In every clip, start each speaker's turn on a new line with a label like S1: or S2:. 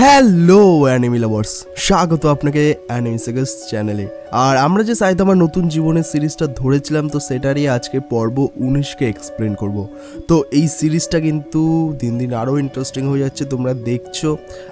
S1: Hello enemy lovers স্বাগত আপনাকে enemy সেগাস চ্যানেলে আর আমরা যে সাইতামার নতুন জীবনের সিরিজটা ধরেছিলাম, তো সেটারই আজকে পর্ব উনিশকে এক্সপ্লেন করব। তো এই সিরিজটা কিন্তু দিন দিন আরও ইন্টারেস্টিং হয়ে যাচ্ছে, তোমরা দেখছ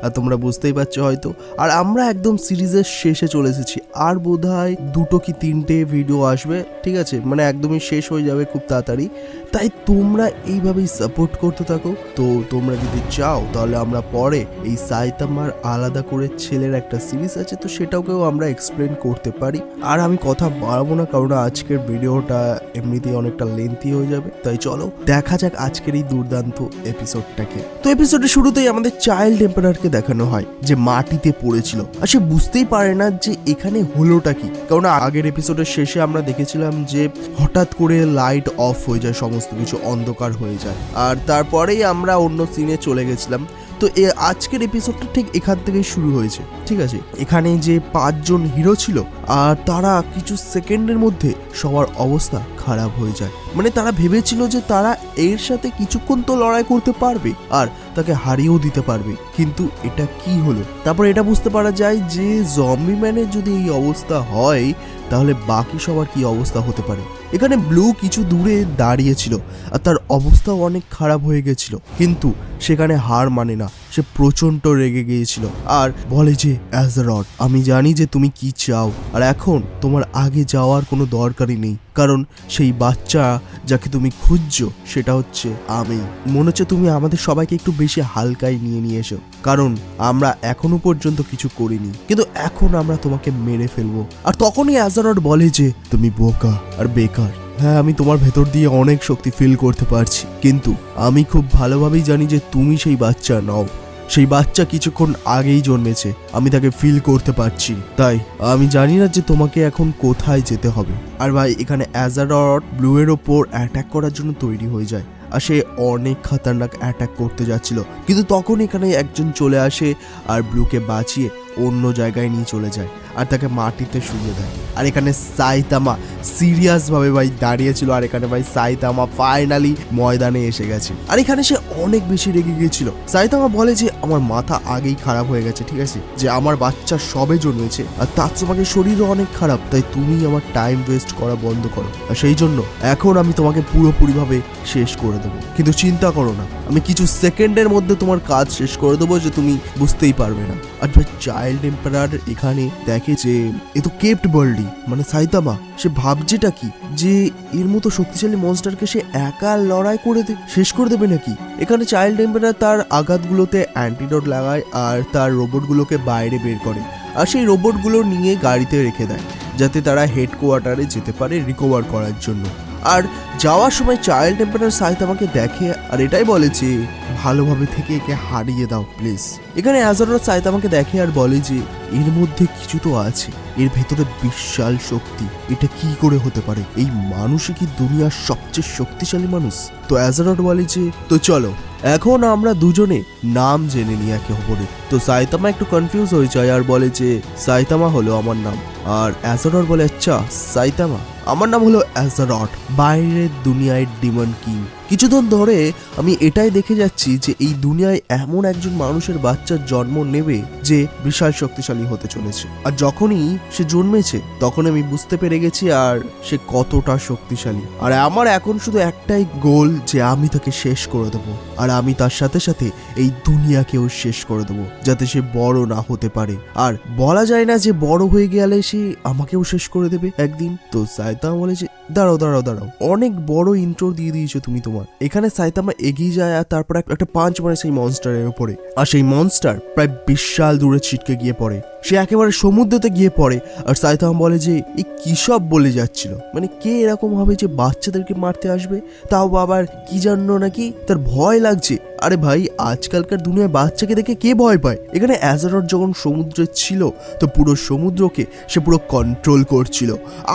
S1: আর তোমরা বুঝতেই পারছ হয়তো। আর আমরা একদম সিরিজের শেষে চলে এসেছি। আর বোধহয় দুটো কি তিনটে ভিডিও আসবে, ঠিক আছে? মানে একদমই শেষ হয়ে যাবে খুব তাড়াতাড়ি। তাই তোমরা এইভাবেই সাপোর্ট করতে থাকো। তো তোমরা যদি চাও, তাহলে আমরা পরে এই সাইতামার আলাদা করে ছেলের একটা সিরিজ আছে, তো সেটাকেও আমরা এক্সপ্লেন করতে পারি। আর আমি কথা বাড়াবো না, কারণ আজকের ভিডিওটা এমনিতেই অনেকটা লেন্থি হয়ে যাবে। তাই চলো, দেখা যাক আজকের এই দুর্দান্ত এপিসোডটাকে তো এপিসোডের শুরুতেই আমাদের চাইল্ড এম্পারারকে দেখানো হয়, যে মাটিতে পড়েছিল। আর সে বুঝতেই পারে না যে এখানে হলোটা কি। কারণ আগের এপিসোডের শেষে আমরা দেখেছিলাম যে হঠাৎ করে লাইট অফ হয়ে যায়, সমস্ত কিছু অন্ধকার হয়ে যায়। আর তারপরেই আমরা অন্য সিনে চলে গেছিলাম। তো এ আজকের এপিসোডটা ঠিক এখান থেকেই শুরু হয়েছে, ঠিক আছে? এখানে যে পাঁচজন হিরো ছিল আর তারা কিছু সেকেন্ডের মধ্যে সবার অবস্থা খারাপ হয়ে যায়। মানে তারা ভেবেছিল যে তারা এর সাথে কিছুক্ষণ তো লড়াই করতে পারবে আর তাকে হারিয়েও দিতে পারবে। কিন্তু এটা কি হলো? তারপর এটা বুঝতে পারা যায় যে জম্বি ম্যানের যদি এই অবস্থা হয়, তাহলে বাকি সবার কি অবস্থা হতে পারে? এখানে ব্লু কিছু দূরে দাঁড়িয়েছিল আর তার অবস্থাও অনেক খারাপ হয়ে গেছিল। কিন্তু সেখানে হার মানে না। সে প্রচণ্ড রেগে গিয়েছিল। আর বলে যে অ্যাজারড আমি জানি যে তুমি কি চাও, আর এখন তোমার আগে যাওয়ার কোনো দরকারই নেই। কারণ সেই বাচ্চা যাকে তুমি খুঁজছো, সেটা হচ্ছে আমি। মনে হচ্ছে তুমি আমাদের সবাইকে একটু বেশি হালকায় নিয়ে নিয়ে এসো। কারণ আমরা এখনও পর্যন্ত কিছু করিনি। কিন্তু এখন আমরা তোমাকে মেরে ফেলব। আর তখনই অ্যাজারড বলে যে, তুমি বোকা আর বেকার। হ্যাঁ আমি তোমার ভেতর দিয়ে অনেক শক্তি ফিল করতে পারছি। কিন্তু আমি খুব ভালোভাবেই জানি যে তুমি সেই বাচ্চা নও। সেই বাচ্চা কিছুক্ষণ আগেই জন্মেছে। আমি তাকে ফিল করতে পারছি। তাই আমি জানি না যে তোমাকে এখন কোথায় যেতে হবে। আর ভাই, এখানে অ্যাজারট ব্লু এর ওপর অ্যাটাক করার জন্য তৈরি হয়ে যায়। আর সে অনেক খাতারনাক অ্যাটাক করতে যাচ্ছিল। কিন্তু তখন এখানে একজন চলে আসে আর ব্লুকে বাঁচিয়ে অন্য জায়গায় নিয়ে চলে যায় আর তাকে মাটিতে শুয়ে দেয়। আর এখানে সাইতামা সিরিয়াস ভাবে ভাই দাঁড়িয়েছিল আর এখানে ভাই সাইতামা ফাইনালি ময়দানে এসে গেছে। আর এখানে সে অনেক বেশি রেগে গিয়েছিল। সাইতামা বলে যে, আমার মাথা আগেই খারাপ হয়ে গেছে, ঠিক আছে? যে আমার বাচ্চা সবে জন্মেছে আর তার তোমাকে শরীরও অনেক খারাপ, তাই তুমি আমার টাইম ওয়েস্ট করা বন্ধ করো। আর সেই জন্য এখন আমি তোমাকে পুরোপুরিভাবে শেষ করে দেবো। কিন্তু চিন্তা করো না, আমি কিছু সেকেন্ডের মধ্যে তোমার কাজ শেষ করে দেবো যে তুমি বুঝতেই পারবে না। আর ভাই চাইল্ড এম্পারার এখানে দেখে যে এ তো কেপ্ট বর্ল্ডই মানে সাইতামা। সে ভাবছেটা কি? যে এর মতো শক্তিশালী মনস্টারকে সে একা লড়াই করে শেষ করে দেবে নাকি? এখানে চাইল্ড এম্পারার তার আঘাতগুলোতে অ্যান্টিডোট লাগায় আর তার রোবটগুলোকে বাইরে বের করে আর সেই রোবটগুলো নিয়ে গাড়িতে রেখে দেয়, যাতে তারা হেডকোয়ার্টারে যেতে পারে রিকভার করার জন্য। আর যাওয়ার সময় চাইল্ড টেম্পারের সাইত আমাকে দেখে, আর এটাই বলে যে, ভালোভাবে থেকে একে হারিয়ে দাও প্লিজ এখানে অ্যাজারোর সাইত আমাকে দেখে আর বলে যে এর মধ্যে কিছু তো আছে। এর ভেতরে বিশাল শক্তি। এটা কি করে হতে পারে? এই মানুষই কি দুনিয়ার সবচেয়ে শক্তিশালী মানুষ? তো অ্যাজারট বলে যে, তো চলো, এখন আমরা দুজনে নাম জেনে নিই একে অপরের। তো সাইতামা একটু কনফিউজ হয়ে যায় আর বলে যে, সাইতামা হলো আমার নাম। আর অ্যাজারট বলে আচ্ছা সাইতামা, আমার নাম হলো অ্যাজারট বাইরের দুনিয়ায় ডিমন কিং কিছুদিন ধরে আমি এটাই দেখে যাচ্ছি যে এই দুনিয়ায় এমন একজন মানুষের বাচ্চার জন্ম নেবে যে বিশাল শক্তিশালী হতে চলেছে। আর যখনই সে জন্মেছে, তখন আমি বুঝতে পেরে গেছি আর সে কতটা শক্তিশালী। আর আমার এখন শুধু একটাই গোল যে আমি তাকে শেষ করে দেবো। আর আমি তার সাথে সাথে এই দুনিয়াকেও শেষ করে দেবো, যাতে সে বড় না হতে পারে। আর বলা যায় না যে বড় হয়ে গেলে সে আমাকেও শেষ করে দেবে একদিন। তো সাইতামা বলে যে, দাঁড়াও দাঁড়াও দাঁড়াও। অনেক বড় ইন্ট্রো দিয়ে দিয়েছ তুমি তোমার এখানে সাইতামা এগিয়ে যায় আর তারপর একটা পাঁচ মারে সেই মনস্টারের উপরে। আর সেই মনস্টার প্রায় বিশাল দূরে ছিটকে গিয়ে পড়ে। সে একেবারে সমুদ্রতে গিয়ে পড়ে। আর সাইতামা বলে যে এই কি সব বলে যাচ্ছিল? মানে কে এরকম হবে যে বাচ্চাদেরকে মারতে আসবে? তাও আবার কি জানো নাকি তার ভয় লাগছে। আরে ভাই, আজকালকার দুনিয়ায় বাচ্চাকে দেখে কে ভয় পায়? এখানে অ্যাজারট যখন সমুদ্রে ছিল, তো পুরো সমুদ্রকে সে পুরো কন্ট্রোল করছিল।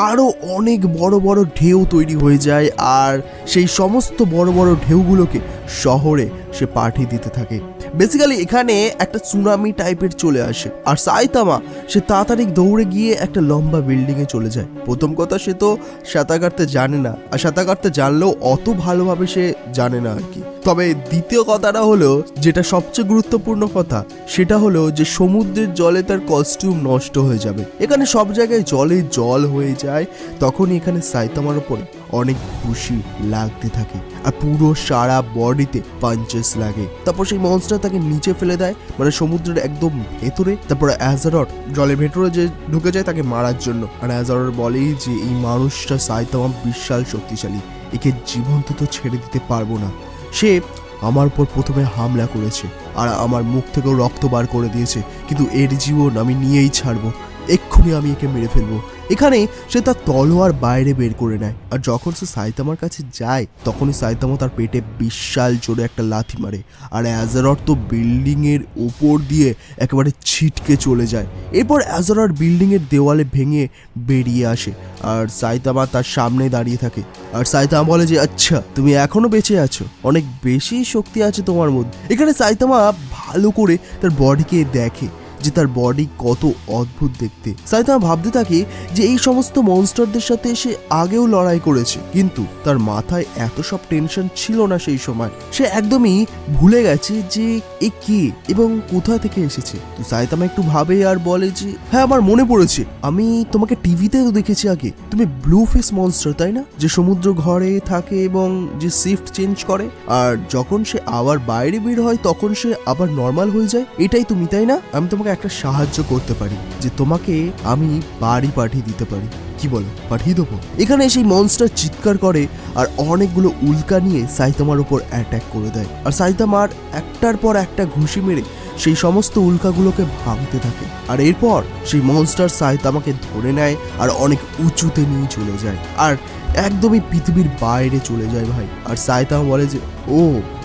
S1: আরও অনেক বড় বড় ঢেউ তৈরি হয়ে যায়, আর সেই সমস্ত বড় বড় ঢেউগুলোকে শহরে সে পাঠিয়ে দিতে থাকে। বেসিক্যালি এখানে একটা সুনামি টাইপের চলে আসে। আর সাইতামা, সে তাড়াতাড়ি দৌড়ে গিয়ে একটা লম্বা বিল্ডিংয়ে চলে যায়। প্রথম কথা, সে তো সাঁতার কাটতে জানে না। আর সাঁতার কাটতে জানলেও অত ভালোভাবে সে জানে না আর কি। তবে দ্বিতীয় কথাটা হলো, যেটা সবচেয়ে গুরুত্বপূর্ণ কথা, সেটা হলো যে সমুদ্রের জলে তার কস্টিউম নষ্ট হয়ে যাবে। এখানে সব জায়গায় জলে জল হয়ে যায়, তখনই এখানে সাইতামার উপরে অনেক খুশি লাগতে থাকে। আর পুরো সারা বডিতে পাঞ্চেস লাগে। তারপর সেই মনস্টার তাকে নিচে ফেলে দেয় মানে সমুদ্রের একদম ভেতরে। তারপরে অ্যাজারট জলের ভেতরে যে ঢুকে যায় তাকে মারার জন্য। আর অ্যাজারট বলেই যে, এই মানুষটা সাইতামা, বিশাল শক্তিশালী। একে জীবন্ত তো ছেড়ে দিতে পারব না। সে আমার উপর প্রথমে হামলা করেছে আর আমার মুখ থেকেও রক্ত বার করে দিয়েছে। কিন্তু এর জীবন আমি নিয়েই ছাড়বো। এক্ষুনি আমি একে মেরে ফেলব। এখানে সে তার তলোয়ার বাইরে বের করে নেয়। আর যখন সে সাইতামার কাছে যায়, তখনই সাইতামা তার পেটে বিশাল জোরে একটা লাথি মারে। আর অ্যাজারট তো বিল্ডিংয়ের ওপর দিয়ে একেবারে ছিটকে চলে যায়। এরপর অ্যাজারট বিল্ডিং এর দেওয়ালে ভেঙে বেরিয়ে আসে। আর সাইতামা তার সামনে দাঁড়িয়ে থাকে। আর সাইতামা বলে যে আচ্ছা তুমি এখনও বেঁচে আছো? অনেক বেশি শক্তি আছে তোমার মধ্যে। এখানে সাইতামা ভালো করে তার বডিকে দেখে। যে তার বডি কত অদ্ভুত দেখতে। সাইতামা ভাবতে থাকে যে এই সমস্ত মনস্টারদের সাথে সে আগেও লড়াই করেছে। কিন্তু তার মাথায় এত সব টেনশন ছিল না সেই সময়। সে একদমই ভুলে গেছে যে এ কে এবং কোথা থেকে এসেছে। তো সাইতামা একটু ভাবে আর বলে যে হ্যাঁ আমার মনে পড়েছে। আমি তোমাকে টিভিতেও দেখেছি আগে। তুমি ব্লু ফেস মনস্টার তাই না? যে সমুদ্র ঘরে থাকে এবং যে শিফট চেঞ্জ করে। আর যখন সে আবার বাইরে বের হয়, তখন সে আবার নর্মাল হয়ে যায়। এটাই তুমি, তাই না? আমি তোমাকে একটা সাহায্য করতে পারি, যে তোমাকে আমি বাড়ি পাঠিয়ে দিতে পারি। কি বলো? পাঠিয়ে দেবো? এখানে সেই মনস্টার চিৎকার করে আর অনেকগুলো উল্কা নিয়ে সাইতামার উপর অ্যাটাক করে দেয়। আর সাইতামার একটার পর একটা ঘুষি মেরে সেই সমস্ত উল্কাগুলোকে ভাঙতে থাকে। আর এরপর সেই মনস্টার সাইতামাকে ধরে নেয় আর অনেক উঁচুতে নিয়ে চলে যায়। আর একদমই পৃথিবীর বাইরে চলে যায় ভাই। আর সাইতামা বলে যে, ও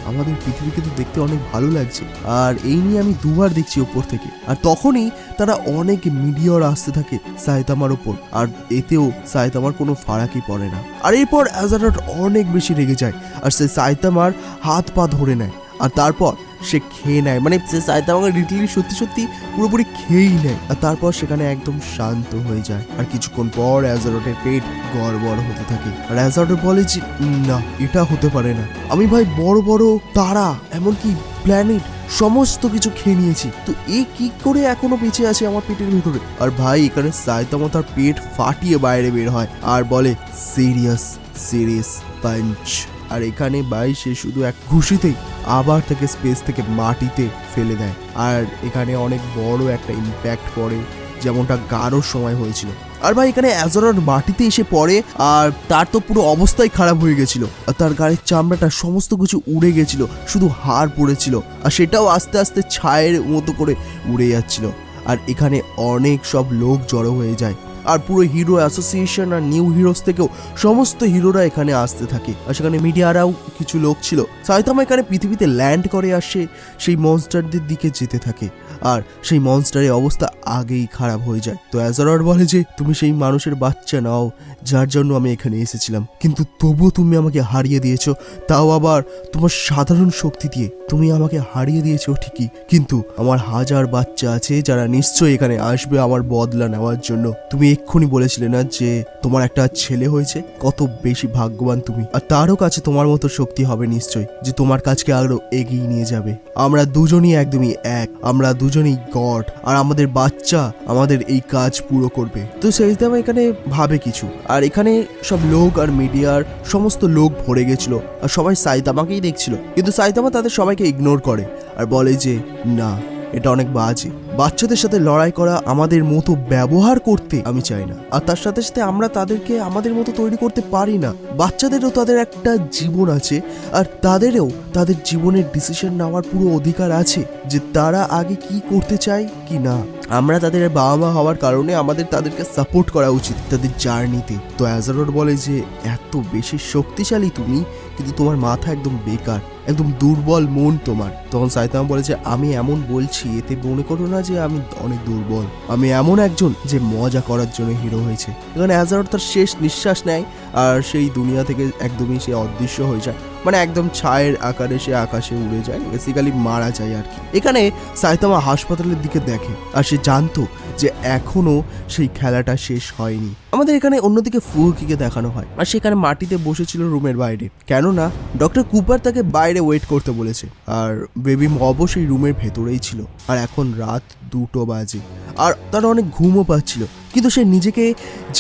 S1: আমাদের পৃথিবীকে তো দেখতে অনেক ভালো লাগছে। আর এই নিয়ে আমি দুবার দেখছি ওপর থেকে। আর তখনই তারা অনেক মিডিয়র আসতে থাকে সায়তামার ওপর। আর এতেও সায়তামার কোনো ফারাকই পড়ে না। আর এরপর অ্যাজারট অনেক বেশি রেগে যায়। আর সে সায়তামার হাত পা ধরে নেয়। আর তারপর সে খেয়ে নেয়। মানে সে সাইতামাকে লিটারলি সত্যি সত্যি পুরোপুরি খেয়েই নেয় আর তারপর সেখানে একদম শান্ত হয়ে যায়। আর কিছুক্ষণ পর অ্যাজারটের পেট গড়বড় হতে থাকে। আর অ্যাজারট বলে যে, না, এটা হতে পারে না। আমি ভাই বড় বড় তারা, এমনকি প্ল্যানেট সমস্ত কিছু খেয়ে নিয়েছি। তো এ কি করে এখনও বেঁচে আছে আমার পেটের ভিতরে? আর ভাই, এখানে সাইতামা তার পেট ফাটিয়ে বাইরে বের হয়। আর বলে সিরিয়াস সিরিয়াস পাঞ্চ আর এখানে ভাই সে শুধু এক ঘুষিতেই আবার থেকে স্পেস থেকে মাটিতে ফেলে দেয়। আর এখানে অনেক বড় একটা ইম্প্যাক্ট পড়ে, যেমনটা গাঢ় সময় হয়েছিল। আর ভাই, এখানে অ্যাজরন মাটিতে এসে পড়ে, আর তার তো পুরো অবস্থাই খারাপ হয়ে গেছিল। আর তার গাড়ির চামড়াটা সমস্ত কিছু উড়ে গেছিল, শুধু হাড় পড়েছিল। আর সেটাও আস্তে আস্তে ছায়ের মতো করে উড়ে যাচ্ছিল। আর এখানে অনেক সব লোক জড়ো হয়ে যায়। আর পুরো হিরো অ্যাসোসিয়েশন আর নিউ হিরোস থেকেও সমস্ত হিরোরা এখানে আসতে থাকে। আর সেখানে মিডিয়ারাও কিছু লোক ছিল। সাইতামা এখানে পৃথিবীতে ল্যান্ড করে আসে সেই মনস্টারদের দিকে যেতে থাকে। আর সেই মনস্টারের অবস্থা আগেই খারাপ হয়ে যায়। তো অ্যাজারড বলে যে, তুমি সেই মানুষের বাচ্চা নাও, যার জন্য আমি এখানে এসেছিলাম। কিন্তু তবুও তুমি আমাকে হারিয়ে দিয়েছ। তাও আবার তোমার সাধারণ শক্তি দিয়ে তুমি আমাকে হারিয়ে দিয়েছ ঠিকই। কিন্তু আমার হাজার বাচ্চা আছে যারা নিশ্চয়ই এখানে আসবে আমার বদলা নেওয়ার জন্য। তুমি এক্ষুনি বলেছিলে না যে, তোমার একটা ছেলে হয়েছে? কত বেশি ভাগ্যবান তুমি। আর তারও কাছে তোমার মতো শক্তি হবে নিশ্চয়ই যে তোমার কাজকে আরও এগিয়ে নিয়ে যাবে। আমরা দুজনই একদমই এক। আমরা দুজনেই গড। আর আমাদের বাচ্চা আমাদের এই কাজ পুরো করবে। তো সেইতাম এখানে ভাবে কিছু। আর এখানে সব লোক আর মিডিয়ার সমস্ত লোক ভরে গেছিল। আর সবাই সাইতামাকেই দেখছিল। কিন্তু সাইতামা তাদের সবাইকে ইগনোর করে। আর বলে যে, না, এটা অনেক বাজে। বাচ্চাদের সাথে লড়াই করা আমাদের মতো ব্যবহার করতে আমি চাই না। আর তার সাথে সাথে আমরা তাদেরকে আমাদের মতো তৈরি করতে পারি না। বাচ্চাদেরও তাদের একটা জীবন আছে, আর তাদেরও তাদের জীবনের ডিসিশন নেওয়ার পুরো অধিকার আছে যে তারা আগে কি করতে চায় কি না। আমরা তাদের বাবা মা হওয়ার কারণে আমাদের তাদেরকে সাপোর্ট করা উচিত। তাদের জার্নিতে তো অ্যাজারোড বলে যে, এত বেশি শক্তিশালী তুমি, কিন্তু তোমার মাথা একদম বেকার, একদম দুর্বল মন তোমার। তখন সাইতামা বলে যে, আমি এমন বলছি, এতে মনে করো না যে আমি অনেক দুর্বল। আমি এমন একজন যে মজা করার জন্য হিরো হয়েছে। এখানে অ্যাজারোড তার শেষ নিঃশ্বাস নেয় আর সেই দুনিয়া থেকে একদমই সে অদৃশ্য হয়ে যায়। মানে একদম ছায়ের আকারে সে আকাশে উড়ে যায় বেসিক্যালি মারা যায় আর কি। এখানে সাইতামা হাসপাতালের দিকে দেখে আর সে জানতো যে এখনও সেই খেলাটা শেষ হয়নি। আমাদের এখানে অন্যদিকে ফুকিকে দেখানো হয় আর সেখানে মাটিতে বসেছিল রুমের বাইরে। কেননা ডক্টর কুপার তাকে বাইরে ওয়েট করতে বলেছে আর বেবি মবও সেই রুমের ভেতরেই ছিল। আর এখন রাত দুটো বাজে। আর তার অনেক ঘুমও পাচ্ছিল, কিন্তু সে নিজেকে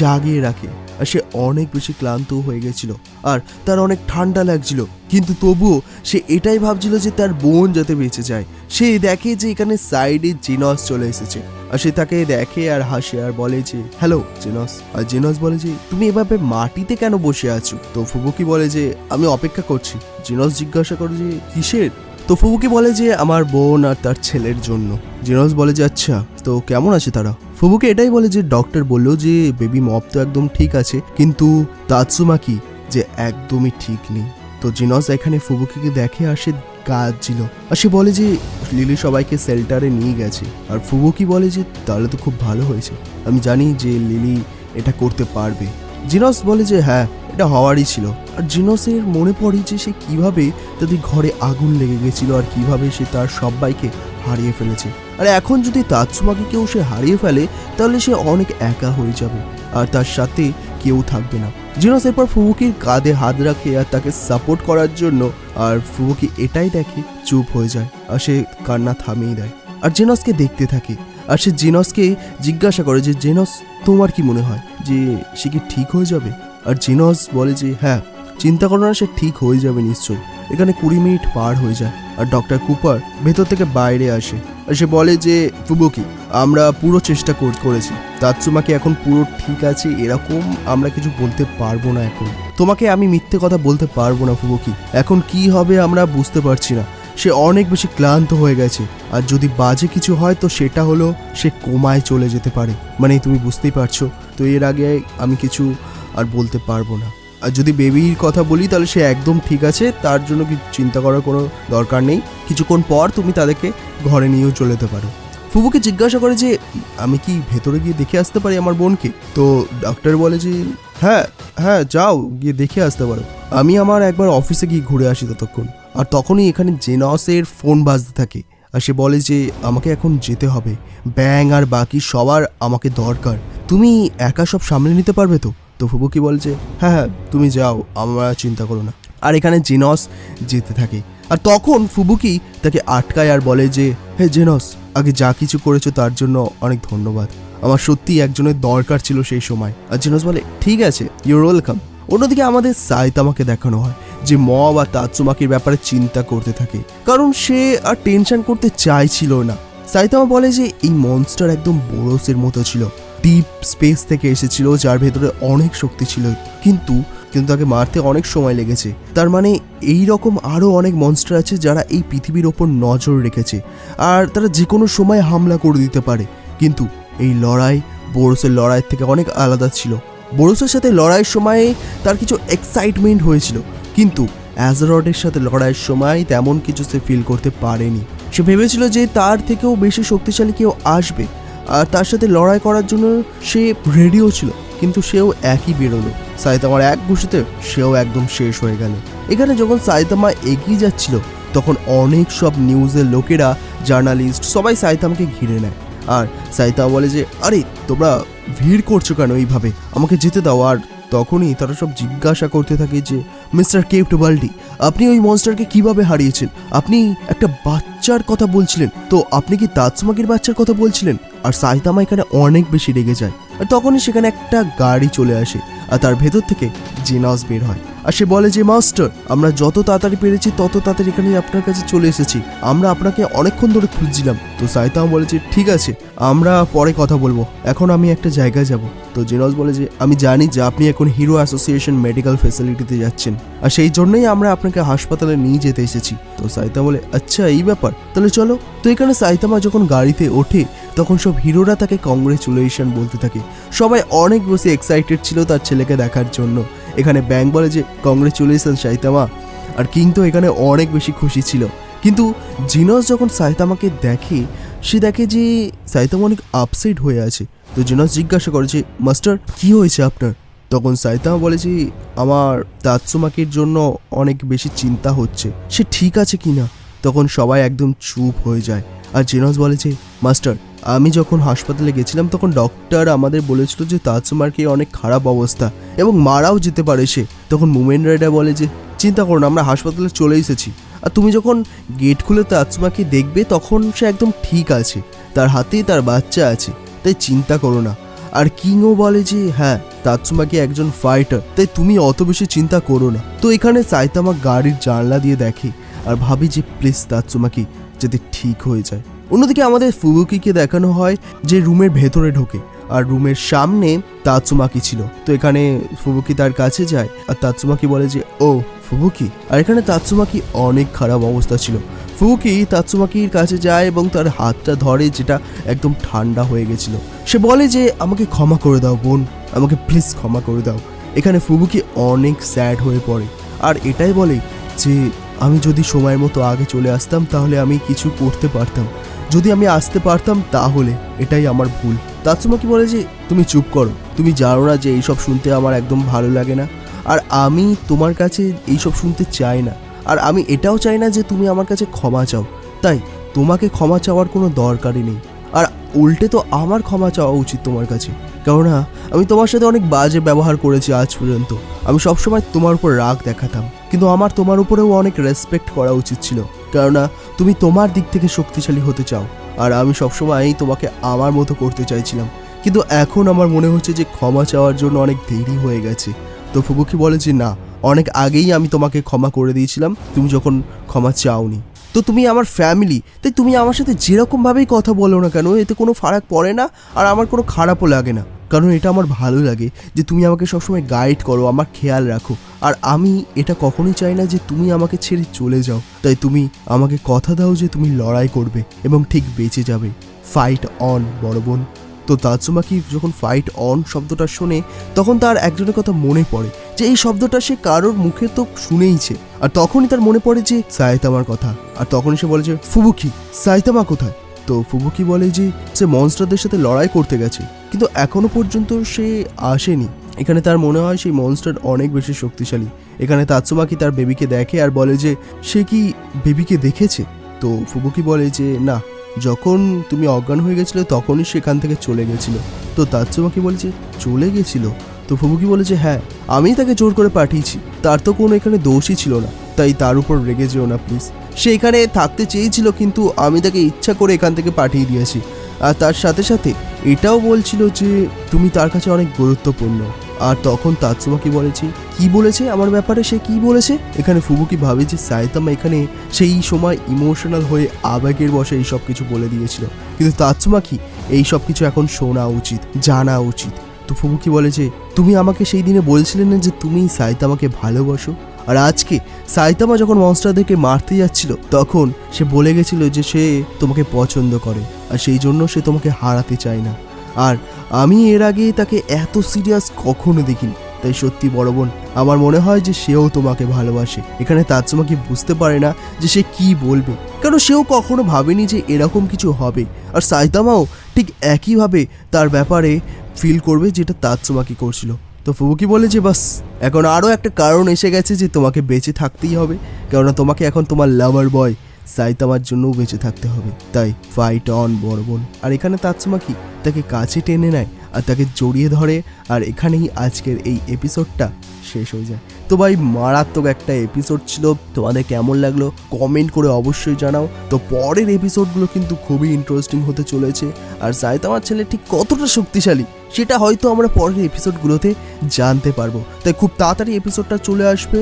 S1: জাগিয়ে রাখে। আর সে অনেক বেশি ক্লান্ত হয়ে গেছিল আর তার অনেক ঠান্ডা লাগছিল। কিন্তু তবুও সে এটাই ভাবছিল যে তার বোন যাতে বেঁচে যায়। সে দেখে যে এখানে সাইডে জিনস চলে এসেছে। আর সে তাকে দেখে আর হাসে আর বলে যে, হ্যালো, জিনস। আর জিনস বলে যে, তুমি এভাবে মাটিতে কেন বসে আছো? তো ফুবুকি বলে যে, আমি অপেক্ষা করছি। জিনস জিজ্ঞাসা করে যে, কিসের? তো ফুবুকি বলে যে, আমার বোন আর তার ছেলের জন্য। জিনস বলে যে আচ্ছা তো কেমন আছে তারা? ফুবুকি এটাই বলে যে ডক্টর বলল যে বেবি মপ তো একদম ঠিক আছে, কিন্তু তাৎসুমা কি? যে একদমই ঠিক নেই। তো জিনস এখানে ফুবুকিকে দেখে আর সে কাঁদছিল। আর সে বলে যে, লিলি সবাইকে সেল্টারে নিয়ে গেছে। আর ফুবুকি বলে যে, তাহলে তো খুব ভালো হয়েছে। আমি জানি যে লিলি এটা করতে পারবে। জিনস বলে যে হ্যাঁ এটা হওয়ারই ছিল। আর জিনসের মনে পড়ে যে সে কীভাবে তাদের ঘরে আগুন লেগে গেছিল আর কীভাবে সে তার সবাইকে হারিয়ে ফেলেছে। আর এখন যদি তাৎসুমাকে কেউ সে হারিয়ে ফেলে, তাহলে সে অনেক একা হয়ে যাবে। আর তার সাথে কেউ থাকবে না। জিনস এরপর ফুবুকির কাঁধে হাত রাখে আর তাকে সাপোর্ট করার জন্য আর ফুবুকি এটাই দেখে চুপ হয়ে যায় আর সে কান্না থামিয়ে দেয়। আর জেনসকে দেখতে থাকে। আর সে জেনসকে জিজ্ঞাসা করে যে, জেনস, তোমার কি মনে হয় যে সে কি ঠিক হয়ে যাবে? আর জিনস বলে যে হ্যাঁ চিন্তা করো না, সে ঠিক হয়ে যাবে নিশ্চয়ই। এখানে কুড়ি মিনিট পার হয়ে যায় আর ডক্টর কুপার ভেতর থেকে বাইরে আসে আর সে বলে যে ফুবুকি আমরা পুরো চেষ্টা কর- করেছি। তাৎসুমাকে এখন পুরো ঠিক আছে? এরকম আমরা কিছু বলতে পারব না এখন। তোমাকে আমি মিথ্যে কথা বলতে পারব না ফুবুকি এখন কি হবে আমরা বুঝতে পারছি না। সে অনেক বেশি ক্লান্ত হয়ে গেছে। আর যদি বাজে কিছু হয়, তো সেটা হলো সে কোমায় চলে যেতে পারে। মানে তুমি বুঝতেই পারছ। তো এর আগে আমি কিছু আর বলতে পারব না। আর যদি বেবির কথা বলি, তাহলে সে একদম ঠিক আছে। তার জন্য কি চিন্তা করার কোনো দরকার নেই। কিছুক্ষণ পর তুমি তাদেরকে ঘরে নিয়েও চলে যেতে পারো। ফুবুকে জিজ্ঞাসা করে যে, আমি কি ভেতরে গিয়ে দেখে আসতে পারি আমার বোনকে? তো ডক্টর বলে যে হ্যাঁ হ্যাঁ যাও, গিয়ে দেখে আসতে পারো। আমি আমার একবার অফিসে গিয়ে ঘুরে আসি ততক্ষণ। আর তখনই এখানে জেনসের ফোন বাজতে থাকে। আর সে বলে যে, আমাকে এখন যেতে হবে। ব্যাং আর বাকি সবার আমাকে দরকার। তুমি একা সব সামলে নিতে পারবে তো? তো ফুবুকি বলে যে হ্যাঁ হ্যাঁ তুমি যাও, আমরা চিন্তা করো না। আর এখানে জেনস যেতে থাকে। আর তখন ফুবুকি তাকে আটকায় আর বলে যে, হে জেনস, আগে যা কিছু করেছ তার জন্য অনেক ধন্যবাদ। আমার সত্যি একজনের দরকার ছিল সেই সময়। আর জেনস বলে, ঠিক আছে ইউর ওয়েলকাম অন্যদিকে আমাদের সাইতামাকে দেখানো হয়, যে ম বা তাৎসুমাকির ব্যাপারে চিন্তা করতে থাকে। কারণ সে আর টেনশন করতে চাইছিল না। সাইতামা বলে যে, এই মনস্টার একদম বোরসের মতো ছিল। ডিপ স্পেস থেকে এসেছিল, যার ভেতরে অনেক শক্তি ছিল। কিন্তু কিন্তু তাকে মারতে অনেক সময় লেগেছে। তার মানে এই রকম আরও অনেক মনস্টার আছে যারা এই পৃথিবীর ওপর নজর রেখেছে। আর তারা যে কোনো সময় হামলা করে দিতে পারে। কিন্তু, এই লড়াই বোরসের লড়াইয়ের থেকে অনেক আলাদা ছিল। বোরসের সাথে লড়াইয়ের সময়ে তার কিছু এক্সাইটমেন্ট হয়েছিল। কিন্তু অ্যাজারডের সাথে লড়াইয়ের সময় তেমন কিছু সে ফিল করতে পারেনি। সে ভেবেছিল যে তার থেকেও বেশি শক্তিশালী কেউ আসবে। আর তার সাথে লড়াই করার জন্য সে রেডিও ছিল, কিন্তু সেও একই বেরোলো। সাইতামার এক ঘুষিতে সেও একদম শেষ হয়ে গেল। এখানে যখন সাইতামা এগিয়ে যাচ্ছিল, তখন অনেক সব নিউজের লোকেরা, জার্নালিস্ট সবাই সাইতামকে ঘিরে নেয়। আর সাইতামা বলে যে, আরে, তোমরা ভিড় করছ কেন এইভাবে? আমাকে যেতে দাও, আর তখনই তারা সব জিজ্ঞাসা করতে থাকে যে, মিস্টার কেপ্ট বাল্ডি আপনি ওই মনস্টারকে কীভাবে হারিয়েছেন? আপনি একটা বাচ্চার কথা বলছিলেন, তো আপনি কি তাজমাগের বাচ্চার কথা বলছিলেন? আর সাইতামা এখানে অনেক বেশি রেগে যায়। আর তখনই সেখানে একটা গাড়ি চলে আসে, আর তার ভেতর থেকে জেনাস বের হয়। আর সে বলে যে, মাস্টার, আমরা যত তাড়াতাড়ি পেরেছি, তত তাড়াতাড়ি এখানে আপনার কাছে চলে এসেছি। আমরা আপনাকে অনেকক্ষণ ধরে খুঁজছিলাম। তো সাইতাম বলে যে, ঠিক আছে, আমরা পরে কথা বলব। এখন আমি একটা জায়গায় যাব। তো জেনস বলে যে, আমি জানি যে আপনি এখন হিরো অ্যাসোসিয়েশন মেডিকেল ফেসিলিটিতে যাচ্ছেন, আর সেই জন্যই আমরা আপনাকে হাসপাতালে নিয়ে যেতে এসেছি। তো সাইতা বলে আচ্ছা এই ব্যাপার। তাহলে চলো। তো এখানে সাইতামা যখন গাড়িতে ওঠে, তখন সব হিরোরা তাকে কংগ্রেচুলেশন বলতে থাকে। সবাই অনেক বেশি এক্সাইটেড ছিল তার ছেলেকে দেখার জন্য। এখানে ব্যাং বলে যে কংগ্রেচুলেশন সাইতামা। আর কিং তো এখানে অনেক বেশি খুশি ছিল। কিন্তু জিনস যখন সাইতামাকে দেখে, সে দেখে যে সাইতামা অনেক আপসেট হয়ে আছে। তো জিনস জিজ্ঞাসা করে যে মাস্টার কি হয়েছে আপনার? তখন সাইতামা বলে যে, আমার তাৎসুমাকির জন্য অনেক বেশি চিন্তা হচ্ছে। সে ঠিক আছে কি না তখন সবাই একদম চুপ হয়ে যায়। আর জেনস বলে যে মাস্টার আমি যখন হাসপাতালে গেছিলাম, তখন ডক্টর আমাদের বলেছিল যে তাৎসুমার কি অনেক খারাপ অবস্থা এবং মারাও যেতে পারে সে। তখন মুমেন রাইডার বলে যে, চিন্তা করো না, আমরা হাসপাতালে চলে এসেছি। আর তুমি যখন গেট খুলে তাৎসুমাকে দেখবে, তখন সে একদম ঠিক আছে। তার হাতেই তার বাচ্চা আছে, তাই চিন্তা করো না। আর কিংও বলে যে হ্যাঁ তাৎসুমাকি একজন ফাইটার তাই তুমি অত বেশি চিন্তা করো না। তো এখানে সাইতামা গাড়ির জানলা দিয়ে দেখে, আর ভাবি যে, প্লিজ তাৎসুমাকি যাতে ঠিক হয়ে যায়। অন্যদিকে আমাদের ফুবুকিকে দেখানো হয় যে রুমের ভেতরে ঢোকে, আর রুমের সামনে তাৎসুমাকি ছিল। তো এখানে ফুবুকি তার কাছে যায়, আর তাৎসুমাকি বলে যে, ও, ফুবুকি। আর এখানে তাৎসুমাকি অনেক খারাপ অবস্থা ছিল। ফুবুকি তাৎসুমাকির কাছে যায় এবং তার হাতটা ধরে যেটা একদম ঠান্ডা হয়ে গেছিল। সে বলে যে, আমাকে ক্ষমা করে দাও, বোন। আমাকে প্লিজ ক্ষমা করে দাও। এখানে ফুবুকি অনেক স্যাড হয়ে পড়ে। আর এটাই বলে যে আমি যদি সময় মতো আগে চলে আসতাম, তাহলে আমি কিছু করতে পারতাম। যদি আমি আসতে পারতাম, তাহলে এটাই আমার ভুল। তাৎসুমাকি বলে যে, তুমি চুপ করো। তুমি জানো না যে এইসব শুনতে আমার একদম ভালো লাগে না। আর আমি তোমার কাছে এইসব শুনতে চাই না। আর আমি এটাও চাই না যে তুমি আমার কাছে ক্ষমা চাও। তাই তোমাকে ক্ষমা চাওয়ার কোনো দরকারই নেই। আর উল্টে তো আমার ক্ষমা চাওয়া উচিত তোমার কাছে। কেননা, আমি তোমার সাথে অনেক বাজে ব্যবহার করেছি আজ পর্যন্ত। আমি সবসময় তোমার উপর রাগ দেখাতাম, কিন্তু আমার তোমার উপরেও অনেক রেসপেক্ট করা উচিত ছিল। কেননা, তুমি তোমার দিক থেকে শক্তিশালী হতে চাও, আর আমি সবসময়ই তোমাকে আমার মতো করতে চাইছিলাম। কিন্তু এখন আমার মনে হচ্ছে যে ক্ষমা চাওয়ার জন্য অনেক দেরি হয়ে গেছে। তো ফুবুকি বলে যে না, অনেক আগেই আমি তোমাকে ক্ষমা করে দিয়েছিলাম, তুমি যখন ক্ষমা চাওনি। তো তুমি আমার ফ্যামিলি তাই তুমি আমার সাথে যেরকমভাবেই কথা বলো না কেন, এতে কোনো ফারাক পড়ে না আর আমার কোনো খারাপও লাগে না। কারণ এটা আমার ভালো লাগে যে তুমি আমাকে সবসময় গাইড করো, আমার খেয়াল রাখো। আর আমি এটা কখনোই চাই না যে তুমি আমাকে ছেড়ে চলে যাও। তাই তুমি আমাকে কথা দাও যে তুমি লড়াই করবে এবং ঠিক বেঁচে যাবে। ফাইট অন বড় বোন। তো তাৎসুমাকি যখন ফাইট অন শব্দটা শোনে, তখন তার একজনের কথা মনে পড়ে যে এই শব্দটা সে কারোর মুখে তো শুনেইছে আর তখনই তার মনে পড়ে যে সাইতামার কথা। আর তখনই সে বলে যে, ফুবুকি, সাইতামা কোথায়? তো ফুবুকি বলে যে, সে মনস্টারদের সাথে লড়াই করতে গেছে। কিন্তু এখনও পর্যন্ত সে আসেনি। এখানে তার মনে হয় সেই মনস্টার অনেক বেশি শক্তিশালী। এখানে তাৎসুমাকি তার বেবিকে দেখে আর বলে যে, সে কি বেবিকে দেখেছে? তো ফুবুকি বলে যে, না। যখন তুমি অজ্ঞান হয়ে গেছিলে, তখনই সেখান থেকে চলে গেছিল। তো তাৎসুমাকি বলে যে চলে গেছিল? তো ফুবুকি বলে যে হ্যাঁ আমি তাকে জোর করে পাঠিয়েছি। তার তো কোনো এখানে দোষই ছিল না। তাই তার উপর রেগে যেও না প্লিজ সে এখানে থাকতে চেয়েছিল, কিন্তু আমি তাকে ইচ্ছা করে এখান থেকে পাঠিয়ে দিয়েছি। আর তার সাথে সাথে এটাও বলছিল যে, তুমি তার কাছে অনেক গুরুত্বপূর্ণ। আর তখন তাৎসুমাকি বলেছে? কি বলেছে? আমার ব্যাপারে সে কি বলেছে? এখানে ফুবুকি ভাবে যে সায়তামা এখানে সেই সময় ইমোশনাল হয়ে আবেগের বসে এই সব কিছু বলে দিয়েছিল। কিন্তু তাৎসুমাকি এই সব কিছু এখন শোনা উচিত, জানা উচিত। তো ফুবুকি বলে যে তুমি আমাকে সেই দিনে বলছিলে না যে তুমি সাইতামাকে ভালোবাসো? আর আজকে সাইতামা যখন মনস্টারদেরকে মারতে যাচ্ছিল, তখন সে বলে গেছিল যে সে তোমাকে পছন্দ করে, আর সেই জন্য সে তোমাকে হারাতে চায় না। আর আমি এর আগে তাকে এত সিরিয়াস কখনো দেখিনি। তাই সত্যি বড় বোন, আমার মনে হয় যে সেও তোমাকে ভালোবাসে। এখানে তাৎসুমা কি বুঝতে পারে না যে সে কি বলবে? কারণ সেও কখনো ভাবেনি যে এরকম কিছু হবে? আর সাইতামাও ঠিক একইভাবে তার ব্যাপারে ফিল করবে যেটা তাৎসুমাকি করছিল। তো ফুবুকি বলে যে বাস, এখন আরও একটা কারণ এসে গেছে যে তোমাকে বেঁচে থাকতেই হবে। কেননা তোমাকে এখন তোমার লাভার বয় সাইতামার জন্যও বেঁচে থাকতে হবে। তাই ফাইট অন বড় বোন। আর এখানে তাৎসুমাকি তাকে কাছে টেনে নেয়। আর তাকে জড়িয়ে ধরে, আর এখানেই আজকের এই এপিসোডটা শেষ হয়ে যায়। তো ভাই, মারাত্মক একটা এপিসোড ছিল। তোমাদের কেমন লাগল কমেন্ট করে অবশ্যই জানাও। তো পরের এপিসোডগুলো কিন্তু খুবই ইন্টারেস্টিং হতে চলেছে। আর সাইতামার ছেলে ঠিক কতটা শক্তিশালী, সেটা হয়তো আমরা পরের এপিসোডগুলোতে জানতে পারব। তাই খুব তাড়াতাড়ি এপিসোডটা চলে আসবে।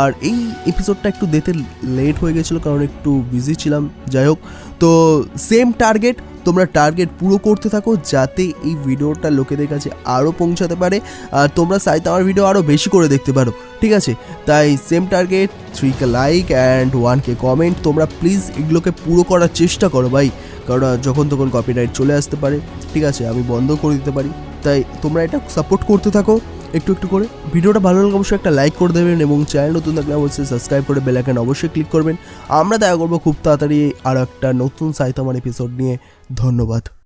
S1: আর এই এপিসোডটা একটু দিতে লেট হয়ে গেছিল, কারণ একটু বিজি ছিলাম। যাই হোক, তো সেম টার্গেট তোমরা টার্গেট পুরো করতে থাকো যাতে এই ভিডিওটা লোকেদের কাছে আরও পৌঁছাতে পারে। আর তোমরা চাইতে আমার ভিডিও আরও বেশি করে দেখতে পারো। ঠিক আছে? তাই same target three K like and one K comment তোমরা প্লিজ এগুলোকে পুরো করার চেষ্টা করো ভাই। কারণ যখন তখন কপিরাইট চলে আসতে পারে। ঠিক আছে? আমি বন্ধ করে দিতে পারি। তাই তোমরা এটা সাপোর্ট করতে থাকো। একটু একটু করে। ভিডিওটা ভালো লাগলে অবশ্যই একটা লাইক করে দেবেন এবং চ্যানেল নতুন থাকলে অবশ্যই সাবস্ক্রাইব করে বেল আইকন অবশ্যই ক্লিক করবেন। আমরা দেখা করব খুব তাড়াতাড়ি আর একটা নতুন সাইতামার এপিসোড নিয়ে। ধন্যবাদ।